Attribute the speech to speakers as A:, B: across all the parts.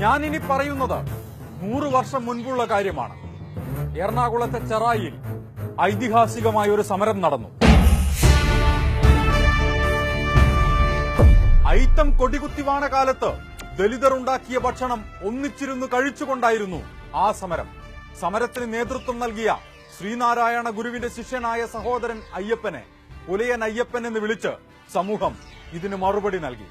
A: ഞാനിനി പറയുന്നത് നൂറു വർഷം മുൻപുള്ള കാര്യമാണ്. എറണാകുളത്തെ ചെറായിൽ ഐതിഹാസികമായ ഒരു സമരം നടന്നു. ഐത്തം കൊടികുത്തിവാണ കാലത്ത് ദലിതർ ഉണ്ടാക്കിയ ഭക്ഷണം ഒന്നിച്ചിരുന്ന് കഴിച്ചുകൊണ്ടായിരുന്നു ആ സമരം. സമരത്തിന് നേതൃത്വം നൽകിയ ശ്രീനാരായണ ഗുരുവിന്റെ ശിഷ്യനായ സഹോദരൻ അയ്യപ്പനെ പുലയൻ അയ്യപ്പൻ എന്ന് വിളിച്ച് സമൂഹം ഇതിന് മറുപടി നൽകി.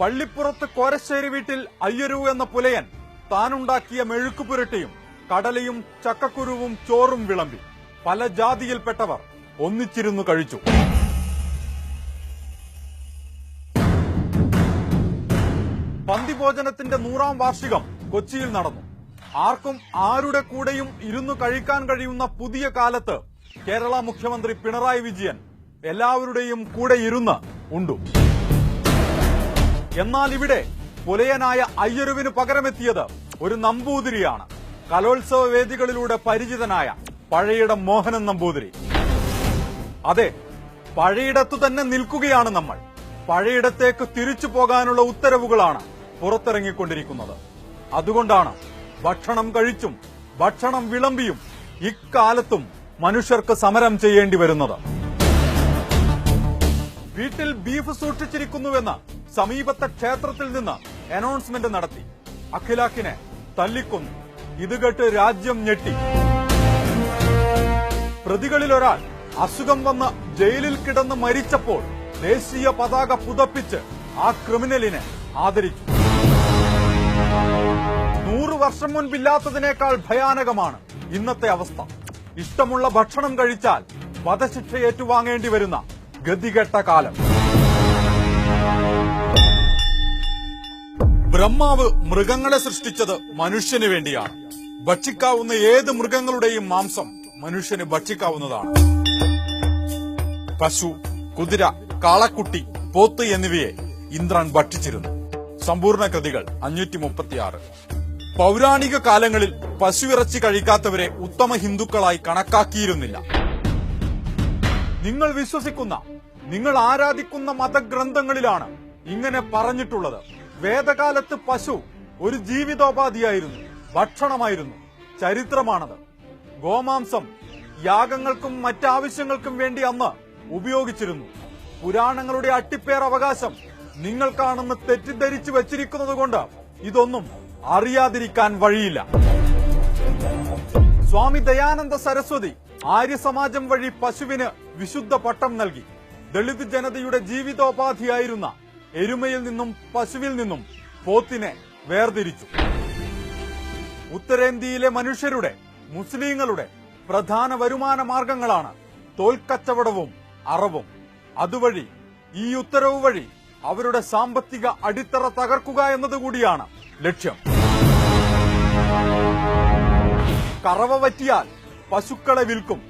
A: പള്ളിപ്പുറത്ത് കോരശ്ശേരി വീട്ടിൽ അയ്യരു എന്ന പുലയൻ താനുണ്ടാക്കിയ മെഴുക്കുപുരട്ടിയും കടലയും ചക്കക്കുരുവും ചോറും വിളമ്പി പല ജാതിയിൽപ്പെട്ടവർ ഒന്നിച്ചിരുന്നു കഴിച്ചു. പന്തിഭോജനത്തിന്റെ നൂറാം വാർഷികം കൊച്ചിയിൽ നടന്നു. ആർക്കും ആരുടെ കൂടെയും ഇരുന്നു കഴിക്കാൻ കഴിയുന്ന പുതിയ കാലത്ത് കേരള മുഖ്യമന്ത്രി പിണറായി വിജയൻ എല്ലാവരുടെയും കൂടെ ഇരുന്ന് ഉണ്ടു. എന്നാൽ ഇവിടെ പുലയനായ അയ്യരുവിന് പകരമെത്തിയത് ഒരു നമ്പൂതിരിയാണ്. കലോത്സവ വേദികളിലൂടെ പരിചിതനായ പഴയിടം മോഹനൻ നമ്പൂതിരി. അതെ പഴയിടത്തു തന്നെ നിൽക്കുകയാണ് നമ്മൾ. പഴയിടത്തേക്ക് തിരിച്ചു പോകാനുള്ള ഉത്തരവുകളാണ് പുറത്തിറങ്ങിക്കൊണ്ടിരിക്കുന്നത്. അതുകൊണ്ടാണ് ഭക്ഷണം കഴിച്ചും ഭക്ഷണം വിളമ്പിയും ഇക്കാലത്തും മനുഷ്യർക്ക് സമരം ചെയ്യേണ്ടി വരുന്നത്. വീട്ടിൽ ബീഫ് സൂക്ഷിച്ചിരിക്കുന്നുവെന്ന് സമീപത്തെ ക്ഷേത്രത്തിൽ നിന്ന് അനൗൺസ്മെന്റ് നടത്തി. അഖിലാഖിനെ തല്ലിക്കൊന്നു. ഇത് കേട്ട് രാജ്യം ഞെട്ടി. പ്രതികളിൽ ഒരാൾ അസുഖം വന്ന് ജയിലിൽ കിടന്ന് മരിച്ചപ്പോൾ ദേശീയ പതാക പുതപ്പിച്ച് ആ ക്രിമിനലിനെ ആദരിച്ചു. നൂറ് വർഷം മുൻപില്ലാത്തതിനേക്കാൾ ഭയാനകമാണ് ഇന്നത്തെ അവസ്ഥ. ഇഷ്ടമുള്ള ഭക്ഷണം കഴിച്ചാൽ വധശിക്ഷ ഏറ്റുവാങ്ങേണ്ടി വരുന്ന ഗതികെട്ട കാലം. ബ്രഹ്മാവ് മൃഗങ്ങളെ സൃഷ്ടിച്ചത് മനുഷ്യന് വേണ്ടിയാണ്. ഭക്ഷിക്കാവുന്ന ഏത് മൃഗങ്ങളുടെയും മാംസം മനുഷ്യന് ഭക്ഷിക്കാവുന്നതാണ്. പശു കുതിര കാളക്കുട്ടി പോത്ത് എന്നിവയെ ഇന്ദ്രൻ ഭക്ഷിച്ചിരുന്നു. സമ്പൂർണ കൃതികൾ അഞ്ഞൂറ്റി മുപ്പത്തിയാറ് പൗരാണിക കാലങ്ങളിൽ പശുവിറച്ചി കഴിക്കാത്തവരെ ഉത്തമ ഹിന്ദുക്കളായി കണക്കാക്കിയിരുന്നില്ല. നിങ്ങൾ വിശ്വസിക്കുന്ന നിങ്ങൾ ആരാധിക്കുന്ന മതഗ്രന്ഥങ്ങളിലാണ് ഇങ്ങനെ പറഞ്ഞിട്ടുള്ളത്. വേദകാലത്ത് പശു ഒരു ജീവിതോപാധിയായിരുന്നു. ഭക്ഷണമായിരുന്നു. ചരിത്രമാണത്. ഗോമാംസം യാഗങ്ങൾക്കും മറ്റാവശ്യങ്ങൾക്കും വേണ്ടി അന്ന് ഉപയോഗിച്ചിരുന്നു. പുരാണങ്ങളുടെ അട്ടിപ്പേർ അവകാശം നിങ്ങൾക്കാണെന്ന് തെറ്റിദ്ധരിച്ചു വച്ചിരിക്കുന്നതുകൊണ്ട് ഇതൊന്നും അറിയാതിരിക്കാൻ വഴിയില്ല. സ്വാമി ദയാനന്ദ സരസ്വതി ആര്യസമാജം വഴി പശുവിന് വിശുദ്ധ പട്ടം നൽകി. ദളിത് ജനതയുടെ ജീവിതോപാധിയായിരുന്ന എരുമയിൽ നിന്നും പശുവിൽ നിന്നും പോത്തിനെ വേർതിരിച്ചു. ഉത്തരേന്ത്യയിലെ മനുഷ്യരുടെ മുസ്ലിങ്ങളുടെ പ്രധാന വരുമാന മാർഗങ്ങളാണ് തോൽക്കച്ചവടവും അറവും. അതുവഴി ഈ ഉത്തരവ് വഴി അവരുടെ സാമ്പത്തിക അടിത്തറ തകർക്കുക എന്നതുകൂടിയാണ് ലക്ഷ്യം. കറവ പറ്റിയാൽ പശുക്കളെ വിൽക്കും.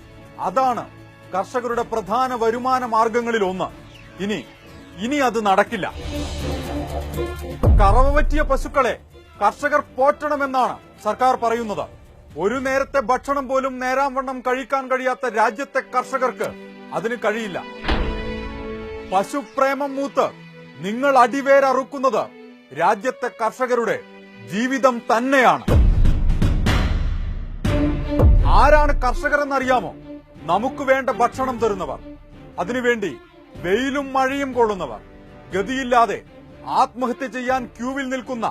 A: അതാണ് കർഷകരുടെ പ്രധാന വരുമാന മാർഗങ്ങളിൽ ഒന്ന് ഇനി ഇനി അത് നടക്കില്ല. കറവ് പറ്റിയ പശുക്കളെ കർഷകർ പോറ്റണമെന്നാണ് സർക്കാർ പറയുന്നത്. ഒരു നേരത്തെ ഭക്ഷണം പോലും നേരാം വണ്ണം കഴിക്കാൻ കഴിയാത്ത രാജ്യത്തെ കർഷകർക്ക് അതിന് കഴിയില്ല. പശുപ്രേമം മൂത്ത് നിങ്ങൾ അടിവേരറുക്കുന്നത് രാജ്യത്തെ കർഷകരുടെ ജീവിതം തന്നെയാണ്. ആരാണ് കർഷകരെന്നറിയാമോ? നമുക്ക് വേണ്ട ഭക്ഷണം തരുന്നവർ. അതിനുവേണ്ടി വെയിലും മഴയും കൊള്ളുന്നവർ. ഗതിയില്ലാതെ ആത്മഹത്യ ചെയ്യാൻ ക്യൂവിൽ നിൽക്കുന്ന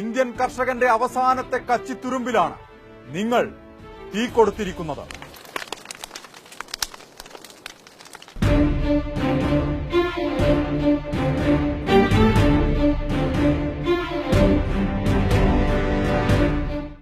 A: ഇന്ത്യൻ കർഷകന്റെ അവസാനത്തെ കച്ചിത്തുരുമ്പിലാണ് നിങ്ങൾ തീ കൊടുത്തിരിക്കുന്നത്.